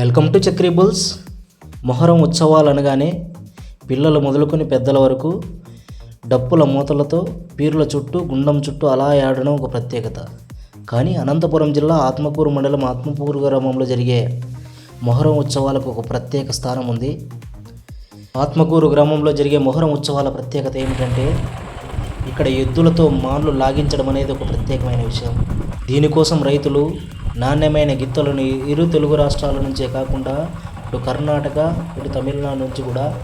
Welcome to Chakri bulls Muharram ఉత్సవాలు అనగానే పిల్లలు మొదలుకొని పెద్దల వరకు డప్పుల మూతలతో పీర్ల చుట్టూ గుండం చుట్టూ అలా ఆడడం ఒక ప్రత్యేకత. కానీ అనంతపురం జిల్లా ఆత్మకూరు మండలం ఆత్మకూరు గ్రామంలో జరిగే మొహరం ఉత్సవాలకు ఒక ప్రత్యేక స్థానం ఉంది. ఆత్మకూరు గ్రామంలో జరిగే మొహరం ఉత్సవాల ప్రత్యేకత ఏమిటంటే ఇక్కడ ఎద్దులతో మాన్లు లాగించడం అనేది ఒక ప్రత్యేకమైన విషయం. దీనికోసం రైతులు నాణ్యమైన గిత్తలను ఇరు తెలుగు రాష్ట్రాల నుంచే కాకుండా ఇటు కర్ణాటక ఇటు తమిళనాడు నుంచి కూడా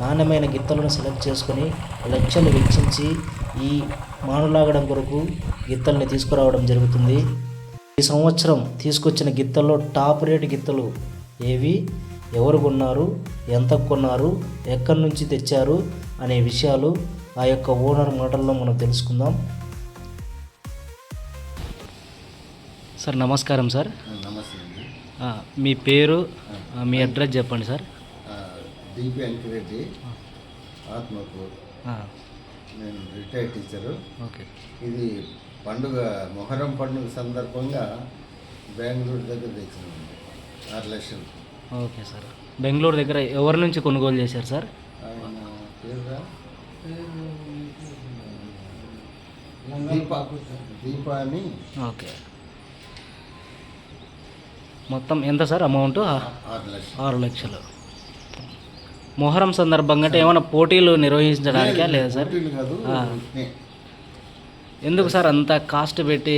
నాణ్యమైన గిత్తలను సెలెక్ట్ చేసుకొని లక్షలు వెచ్చించి ఈ మానులాగడం కొరకు గిత్తల్ని తీసుకురావడం జరుగుతుంది. ఈ సంవత్సరం తీసుకొచ్చిన గిత్తల్లో టాప్ రేట్ గిత్తలు ఏవి? ఎవరు కొన్నారు? ఎంత కొన్నారు? ఎక్కడి నుంచి తెచ్చారు? అనే విషయాలు ఆ యొక్క ఓనర్ మాటల్లో మనం తెలుసుకుందాం. సార్ నమస్కారం సార్. నమస్తే అండి. మీ పేరు మీ అడ్రస్ చెప్పండి సార్. డిపి అంకిరెడ్డి ఆత్మకూరు. నేను రిటైర్డ్ టీచరు. ఓకే. ఇది పండుగ మొహరం పండుగ సందర్భంగా బెంగళూరు దగ్గర తెచ్చినామండి. ఆరు లక్షలు. Okay sir. బెంగళూరు దగ్గర ఎవరి నుంచి కొనుగోలు చేశారు సార్? ఆయన పేరురా? దీప దీప అని ఓకే. మొత్తం ఎంత సార్ అమౌంట్? ఆరు లక్షలు. మొహరం సందర్భంగా అంటే ఏమైనా పోటీలు నిర్వహించడానికా లేదా సార్. ఎందుకు సార్ అంత కాస్ట్ పెట్టి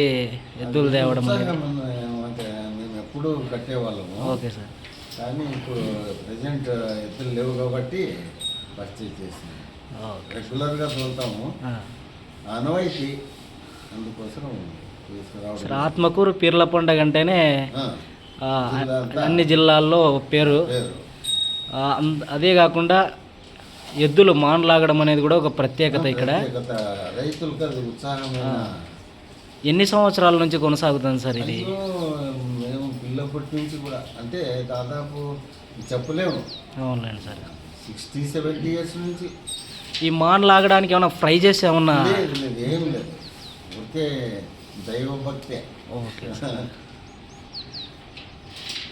ఎద్దులు తేవడం ఎప్పుడూ కట్టేవాళ్ళము. Okay sir. కానీ ఇప్పుడు ప్రజెంట్ ఎద్దులు లేవు కాబట్టి పర్చేజ్ చేసింది. రెగ్యులర్గా అందుకోసం తీసుకురావడం ఆత్మకూరు పీర్ల పండుగ అంటేనే అన్ని జిల్లాల్లో పేరు. అదే కాకుండా ఎద్దులు మానలాగడం అనేది కూడా ఒక ప్రత్యేకత ఇక్కడ. ఎన్ని సంవత్సరాల నుంచి కొనసాగుతుంది సార్ ఇది? మేము పిల్లప్పటి నుంచి కూడా. అంటే దాదాపు చెప్పలేము. అవునులేండి సార్. సిక్స్టీ సెవెంటీ ఇయర్స్ నుంచి. ఈ మాన్ లాగడానికి ఏమైనా ఫ్రైజెస్ ఏమన్నా ఏం లేదు. దైవభక్తే. ఓకే.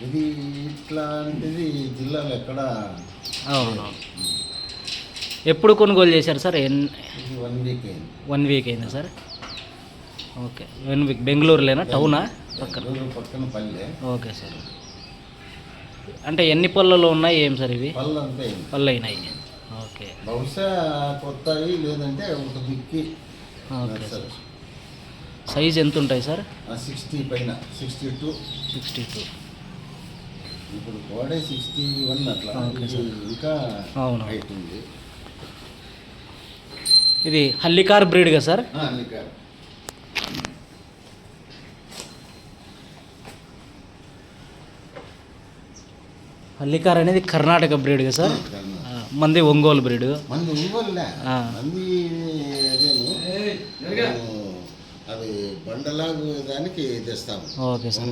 ఇది ఇట్లాంటిది జిల్లాలో ఎక్కడ? అవును ఎప్పుడు కొనుగోలు చేశారు సార్? ఎన్ వన్ వీక్ అయింది. వన్ వీక్ అయిందా సార్? ఓకే. వన్ వీక్ బెంగళూరులేనా? టౌనా? పక్కన. పక్కన పల్లె. Okay sir. అంటే ఎన్ని పళ్ళలో ఉన్నాయి ఏం సార్ ఇవి? పళ్ళు అయినాయి ఓకే. బహుశా కొత్తవి లేదంటే ఒక దిక్కి. Okay sir. సైజ్ ఎంత ఉంటాయి సార్ సిక్స్టీ పైన. Sixty two sixty two. ఇప్పుడు కోడే సిక్స్టీ వన్ అట్లా సార్. ఇంకా అవును. ఇది హల్లికార్ బ్రీడ్గా సార్? ఇంకా హల్లికార్. అనేది కర్ణాటక బ్రీడ్గా సార్? కర్ణ. ఆ, మంది ఒంగోలు బ్రీడ్. మంది మేము అవి బండలాగు దానికి తెస్తాము. Okay sir.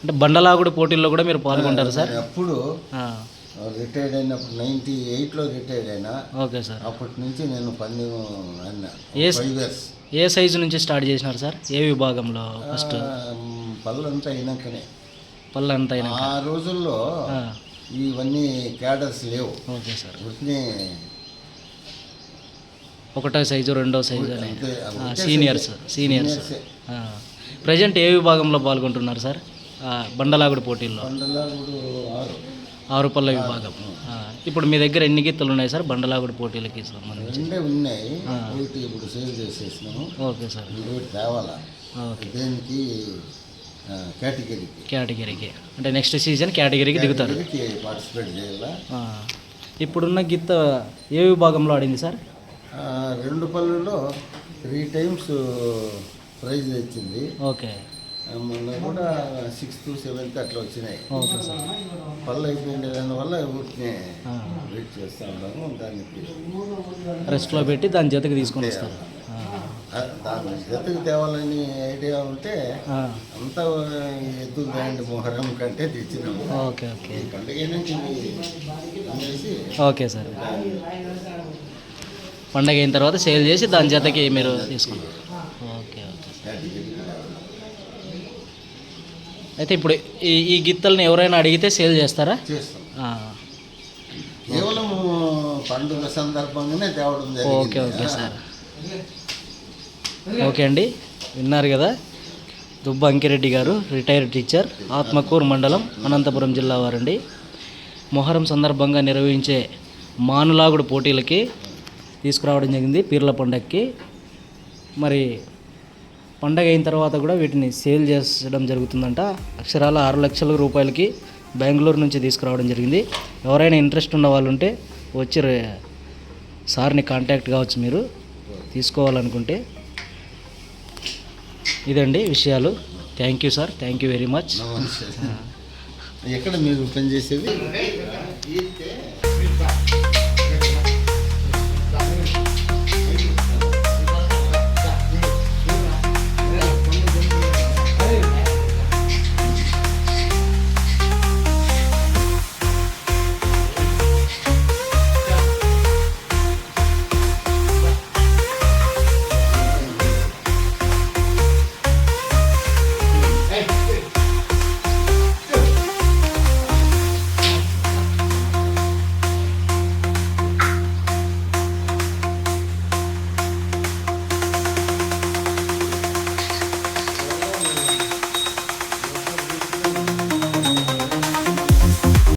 అంటే బండలాగుడు పోటీల్లో కూడా మీరు పాల్గొంటారు సార్? అప్పుడు రిటైర్డ్ అయినప్పుడు నైంటీ ఎయిట్లో రిటైర్డ్ అయినా ఓకే సార్. అప్పటి నుంచి నేను పందెం అన్నా. ఇయర్స్ ఏ సైజు నుంచి స్టార్ట్ చేసినారు సార్? ఏ విభాగంలో ఫస్ట్ పళ్ళంతా అయినాకనే. పళ్ళు అంత అయినా ఆ రోజుల్లో ఇవన్నీ క్యాడర్స్ లేవు. Okay sir. ఒకటో సైజు రెండో సైజు అని. సీనియర్స్. సీనియర్స్. ప్రజెంట్ ఏ విభాగంలో పాల్గొంటున్నారు సార్? బండలాగుడు పోటీల్లో. ఆరు. పళ్ళ విభాగం. ఇప్పుడు మీ దగ్గర ఎన్ని గీతలు ఉన్నాయి సార్ బండలాగుడు పోటీలకి సంబంధించి? రెండే ఉన్నాయి. ఆ. ఒకటి ఇప్పుడు సేల్ చేసేసినాము. Okay sir. తేవాలా? దేనికి? కేటగిరీకి. కేటగిరీకి. అంటే నెక్స్ట్ సీజన్ కేటగిరీకి దిగుతారు. పార్టిసిపేట్ చేయాలా? ఇప్పుడున్న గీత ఏ విభాగంలో ఆడింది సార్? రెండు పళ్ళులో త్రీ టైమ్స్ ప్రైజ్ తెచ్చింది ఓకే. మొన్న కూడా సిక్స్త్ సెవెంత్ అట్లా వచ్చినాయి. పళ్ళు అయిపోయింది దానివల్ల ఆ, వెయిట్ చేస్తూ ఉన్నాము దానికి రెస్ట్లో పెట్టి దాని జతకి తీసుకొని ఆ, దాని జతకు తేవాలని ఐడియా ఉంటే అంత ఎద్దు బ్యాండ్ మొహరం కంటే తెచ్చినాము. Okay okay. పండుగ నుంచి ఓకే సార్. పండగ అయిన తర్వాత సేల్ చేసి దాని జతకి మీరు తీసుకున్నారు. Okay okay. అయితే ఇప్పుడు ఈ ఈ గిత్తల్ని ఎవరైనా అడిగితే సేల్ చేస్తారా? కేవలం పండుగ సందర్భంగానే తేవడం ఓకే ఓకే సార్. ఓకే అండి. విన్నారు కదా దుబ్బ అంకిరెడ్డి గారు రిటైర్డ్ టీచర్ ఆత్మకూరు మండలం అనంతపురం జిల్లా వారండి. మొహరం సందర్భంగా నిర్వహించే మానులాగుడు పోటీలకి తీసుకురావడం జరిగింది పీర్ల పండగకి మరి పండగ అయిన తర్వాత కూడా వీటిని సేల్ చేసడం జరుగుతుందంట. అక్షరాల ఆరు లక్షల రూపాయలకి బెంగళూరు నుంచి తీసుకురావడం జరిగింది. ఎవరైనా ఇంట్రెస్ట్ ఉన్న వాళ్ళు ఉంటే వచ్చి రే- సార్ని కాంటాక్ట్ కావచ్చు మీరు. తీసుకోవాలనుకుంటే ఇదండి విషయాలు. Thank you sir. Thank you very much. ఎక్కడ మీరు పనిచేసేది